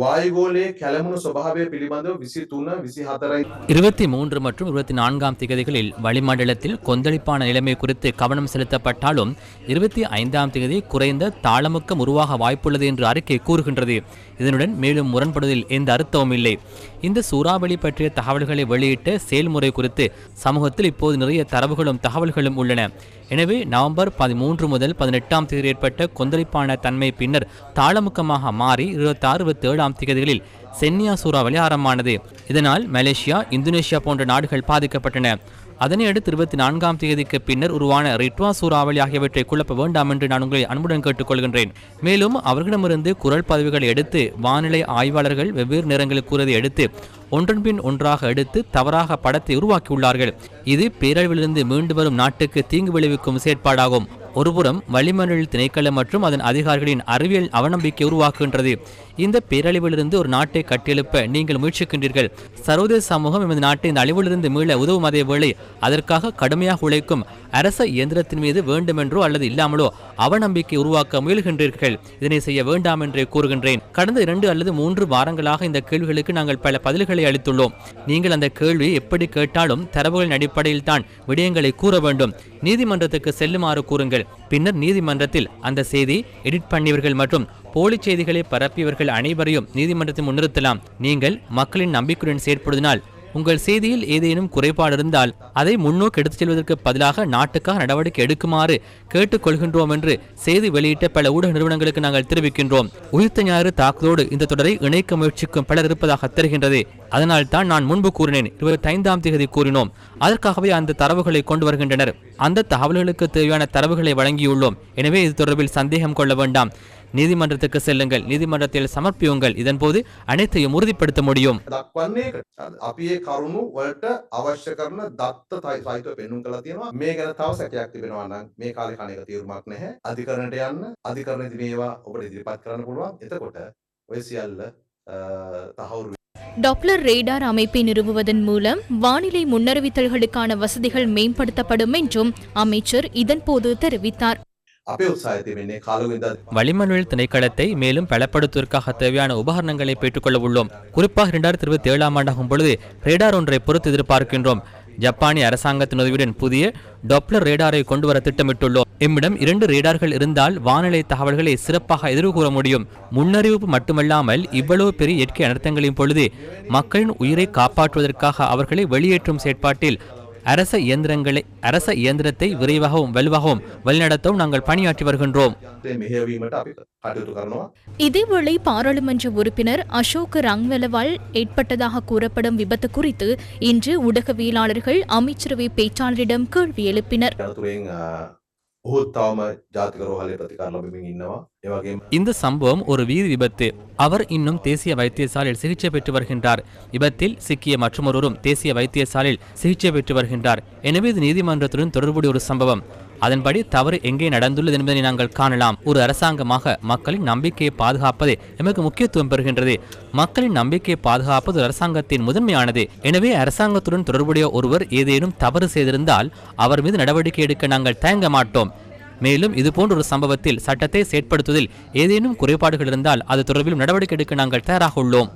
வாயுகோலே கெலமுனு சுபாவே பிலிபந்தோ விசி தூண விசி ஹத்தரை. இருபத்தி மூன்று மற்றும் இருபத்தி நான்காம் திகதிகளில் வளிமண்டலத்தில் கொந்தளிப்பான நிலைமை குறித்து கவனம் செலுத்தப்பட்டாலும் இருபத்தி ஐந்தாம் திகதி குறைந்த தாளமுக்கம் உருவாக வாய்ப்புள்ளது என்று அறிக்கை கூறுகின்றது. இதனுடன் மேலும் முரண்படுவதில் எந்த அர்த்தமும் இல்லை. இந்த சூறாவளி பற்றிய தகவல்களை வெளியிட்ட செயல்முறை குறித்து சமூகத்தில் இப்போது நிறைய தரவுகளும் தகவல்களும் உள்ளன. எனவே நவம்பர் பதிமூன்று முதல் பதினெட்டாம் தேதி ஏற்பட்ட கொந்தளிப்பான தன்மை பின்னர் தாளமுக்கமாக மாறி இருபத்தாறு இருபத்தி ஏழாம் திகதிகளில் சென்னியா சூறாவளி ஆரம்பமானது. இதனால் மலேசியா இந்தோனேஷியா போன்ற நாடுகள் பாதிக்கப்பட்டன. அதனையடுத்து இருபத்தி நான்காம் தேதிக்கு பின்னர் உருவான ரிட்வா சூறாவளி ஆகியவற்றை குழப்ப வேண்டாம் என்று நான் உங்களை அன்புடன் கேட்டுக்கொள்கின்றேன். மேலும் அவர்களிடமிருந்து குரல் பதிவுகளை எடுத்து வானிலை ஆய்வாளர்கள் வெவ்வேறு நேரங்களில் கூறதை எடுத்து ஒன்றன்பின் ஒன்றாக எடுத்து தவறாக படத்தை உருவாக்கியுள்ளார்கள். இது பேரழிவிலிருந்து மீண்டு வரும் நாட்டுக்கு தீங்கு விளைவிக்கும் செயற்பாடாகும். ஒருபுறம் வளிமண்டல் திணைக்களம் மற்றும் அதன் அதிகாரிகளின் அறிவியல் அவநம்பிக்கை உருவாக்குகின்றது. இந்த பேரழிவிலிருந்து ஒரு நாட்டை கட்டியெழுப்ப நீங்கள் முயற்சிக்கின்றீர்கள். சர்வதேச சமூகம் எமது நாட்டை இந்த அழிவிலிருந்து மீள உதவும் அதே வேளை அதற்காக கடுமையாக உழைக்கும் அரச இயந்திரத்தின் மீது வேண்டுமென்றோ அல்லது இல்லாமலோ அவநம்பிக்கை உருவாக்க முயல்கின்றீர்கள். இதனை செய்ய வேண்டாம் என்றே கூறுகின்றேன். கடந்த இரண்டு அல்லது மூன்று வாரங்களாக இந்த கேள்விகளுக்கு நாங்கள் பல பதில்களை அளித்துள்ளோம். நீங்கள் அந்த கேள்வியை எப்படி கேட்டாலும் தரவுகளின் அடிப்படையில் தான் விடயங்களை கூற வேண்டும். நீதிமன்றத்துக்கு செல்லுமாறு கூறுங்கள். பின்னர் நீதிமன்றத்தில் அந்த செய்தி எடிட் பண்ணியவர்கள் மற்றும் போலி செய்திகளை பரப்பியவர்கள் அனைவரையும் நீதிமன்றத்தில் முன்னிறுத்தலாம். நீங்கள் மக்களின் நம்பிக்கையுடன் செயற்படுதினால் உங்கள் செய்தியில் ஏதேனும் குறைபாடு இருந்தால் அதை முன்னோக்கி எடுத்துச் செல்வதற்கு பதிலாக நாட்டுக்காக நடவடிக்கை எடுக்குமாறு கேட்டுக்கொள்கின்றோம் என்று செய்தி வெளியிட்ட பல ஊடக நிறுவனங்களுக்கு நாங்கள் தெரிவிக்கின்றோம். உயிர்த்த ஞாயிறு தாக்குதலோடு இந்த தொடரை இணைக்க முயற்சிக்கும் பலர் இருப்பதாக தெரிகின்றது. அதனால் தான் நான் முன்பு கூறினேன் இருபத்தி ஐந்தாம் தேதி கூறினோம். அதற்காகவே அந்த தரவுகளை கொண்டு வருகின்றனர். அந்த தகவல்களுக்கு தேவையான தரவுகளை வழங்கியுள்ளோம். எனவே இது தொடர்பில் சந்தேகம் கொள்ள வேண்டாம். நீதிமன்றத்துக்கு செல்லுங்கள் நீதிமன்றத்தில் சமர்ப்பியுங்கள் இதன்போது அனைத்தையும் உறுதிப்படுத்த முடியும் දක්වන්නේ ඒකට. අපි ඒ කරුණු වලට අවශ්‍ය කරන දත්ත තයි- සහිතව පෙන්නුම් කළා තියෙනවා මේ ගැන තව සැකයක් තිබෙනවා නම් මේ කාලේ කණ එක තීරමක් නැහැ අධිකරණයට යන්න අධිකරණයේදී මේවා ඔබට ඉදිරිපත් කරන්න පුළුවන් එතකොට ඔය සියල්ල අ, තහවුරු டாப்ளர் ரேடார் அமைப்பை நிறுவுவதன் மூலம் வானிலை முன்னறிவித்தல்களுக்கான வசதிகள் மேம்படுத்தப்படும் என்றும் அமைச்சர் இதன்போது தெரிவித்தார் வளிமணல் திணைக்களத்தை மேலும் பலப்படுத்துவதற்காக தேவையான உபகரணங்களை பெற்றுக்கொள்ள உள்ளோம். குறிப்பாக இரண்டாயிரத்தி இருபத்தி ஏழாம் ஆண்டாகும் பொழுது ரேடார் ஒன்றை பொறுத்து எதிர்பார்க்கின்றோம். ஜப்பானிய அரசாங்கத்தின் உதவியுடன் புதிய டொப்ளர் ரேடாரை கொண்டு வர திட்டமிட்டுள்ளோம். இம்மிடம் இரண்டு ரேடார்கள் இருந்தால் வானிலை தகவல்களை சிறப்பாக எதிர்கூற முடியும். முன்னறிவிப்பு மட்டுமல்லாமல் இவ்வளவு பெரிய இயற்கை அனர்த்தங்களின் பொழுது மக்களின் உயிரை காப்பாற்றுவதற்காக அவர்களை வெளியேற்றும் செயற்பாட்டில் அரச இயந்திரங்களை அரச இயந்திரத்தை விரைவாகவும் வலுவாகவும் வழிநடத்தவும் நாங்கள் பணியாற்றி வருகின்றோம். இதேவேளை பாராளுமன்ற உறுப்பினர் அசோக் ரங்வெலவால் ஏற்பட்டதாக கூறப்படும் விபத்து குறித்து இன்று ஊடகவியலாளர்கள் அமைச்சரவை பேச்சாளரிடம் கேள்வி எழுப்பினர். ඔහුත් තවම ජාතික රෝහලේ ප්‍රතිකාර ලබමින් ඉන්නවා ඒ වගේම இந்த சம்பவம் ஒரு வீதி விபத்து அவர் இன்னும் தேசிய வைத்தியசாலையில் சிகிச்சை பெற்று வருகின்றார் விபத்தில் சிக்கிய மற்றொருவரும் தேசிய வைத்தியசாலையில் சிகிச்சை பெற்று வருகின்றார் எனவே இது நீதிமன்றத்துடன் தொடர்புடைய ஒரு சம்பவம் அதன்படி தவறு எங்கே நடந்துள்ளது என்பதை நாங்கள் காணலாம். ஒரு அரசாங்கமாக மக்களின் நம்பிக்கையை பாதுகாப்பதே எமக்கு முக்கியத்துவம் பெறுகின்றது. மக்களின் நம்பிக்கையை பாதுகாப்பது அரசாங்கத்தின் முதன்மையானது. எனவே அரசாங்கத்துடன் தொடர்புடைய ஒருவர் ஏதேனும் தவறு செய்திருந்தால் அவர் மீது நடவடிக்கை எடுக்க நாங்கள் தயங்க மாட்டோம். மேலும் இதுபோன்ற ஒரு சம்பவத்தில் சட்டத்தை செயற்படுத்துவதில் ஏதேனும் குறைபாடுகள் இருந்தால் அது தொடர்பிலும் நடவடிக்கை எடுக்க நாங்கள் தயாராக உள்ளோம்.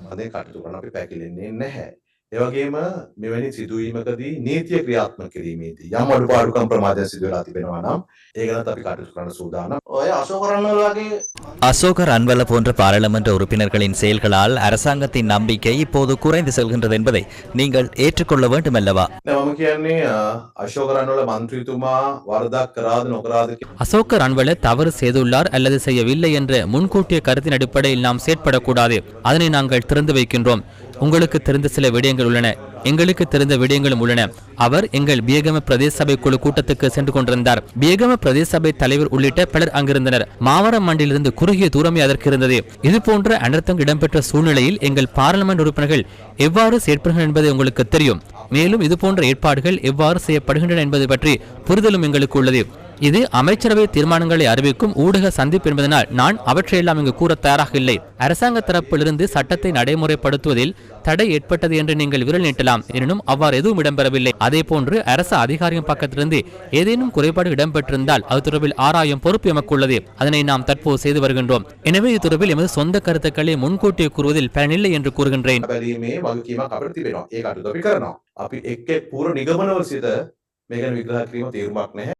අදේ කටයුතු කරන අපි පැකිලෙන්නේ නැහැ. ඒ වගේම මෙවැනි සිදුවීමකදී නීතිය ක්‍රියාත්මක කිරීමේදී යම් අඩුපාඩුකම් ප්‍රමාදයක් සිදු වෙලා තිබෙනවා නම් ඒ ගැනත් අපි කටයුතු කරන්න සූදානම්. ඔය අශෝක රන්වල වගේ அசோகர் அன்வல போன்ற பாராளுமன்ற உறுப்பினர்களின் செயல்களால் அரசாங்கத்தின் நம்பிக்கை இப்போது குறைந்து செல்கின்றது என்பதை நீங்கள் ஏற்றுக்கொள்ள வேண்டுமல்லவா නෑ මම කියන්නේ අ, අශෝක රන්වල මන්ත්‍රීතුමා වරදක් කරාද නොකරාද කියලා அசோகர் அன்வல தவறு செய்துள்ளார் அல்லது செய்யவில்லை என்ற முன்கூட்டிய கருத்தின் அடிப்படையில் நாம் செயற்படக்கூடாது அதனை நாங்கள் திறந்து வைக்கின்றோம் உங்களுக்கு தெரிந்த சில விடயங்கள் உள்ளன. எங்களுக்கு தெரிந்த விடயங்களும் உள்ளன. அவர் எங்கள் பியகம பிரதேச சபை குழு கூட்டத்துக்கு சென்று கொண்டிருந்தார். பியகம பிரதேச சபை தலைவர் உள்ளிட்ட பலர் அங்கிருந்தனர். மாவரம் மண்டிலிருந்து குறுகிய தூரமே அதற்கு இருந்தது. இது போன்ற அனர்த்தம் இடம்பெற்ற சூழ்நிலையில் எங்கள் பாராளுமன்ற உறுப்பினர்கள் எவ்வாறு செயற்படுகின்றனர் என்பது உங்களுக்கு தெரியும். மேலும் இது போன்ற ஏற்பாடுகள் எவ்வாறு செய்யப்படுகின்றன என்பது பற்றி புரிதலும் எங்களுக்கு உள்ளது. இது அமைச்சரவை தீர்மானங்களை அறிவிக்கும் ஊடக சந்திப்பு என்பதனால் நான் அவற்றையெல்லாம் இங்கு கூற தயாராக இல்லை அரசாங்க தரப்பிலிருந்து சட்டத்தை நடைமுறைப்படுத்துவதில் தடை ஏற்பட்டது என்று நீங்கள் விரல் நீட்டலாம் எனினும் அவ்வாறு எதுவும் இடம்பெறவில்லை அதே போன்று அரசு அதிகாரியின் பக்கத்திலிருந்து ஏதேனும் குறைபாடு இடம்பெற்றிருந்தால் அது தொடர்பில் ஆராயும் பொறுப்பு எமக்கு உள்ளது அதனை நாம் தற்போது செய்து வருகின்றோம் எனவே இது தொடர்பில் எமது சொந்த கருத்துக்களை முன்கூட்டியே கூறுவதில் பயனில்லை என்று கூறுகின்றேன் බැලීමේ වගකීමක් අපිට තිබෙනවා. ඒ කටයුතු අපි කරනවා. අපි එක් එක් පූර්ව නිගමනවල සිට මේ ගැන විග්‍රහ කිරීම තේරුමක් නැහැ.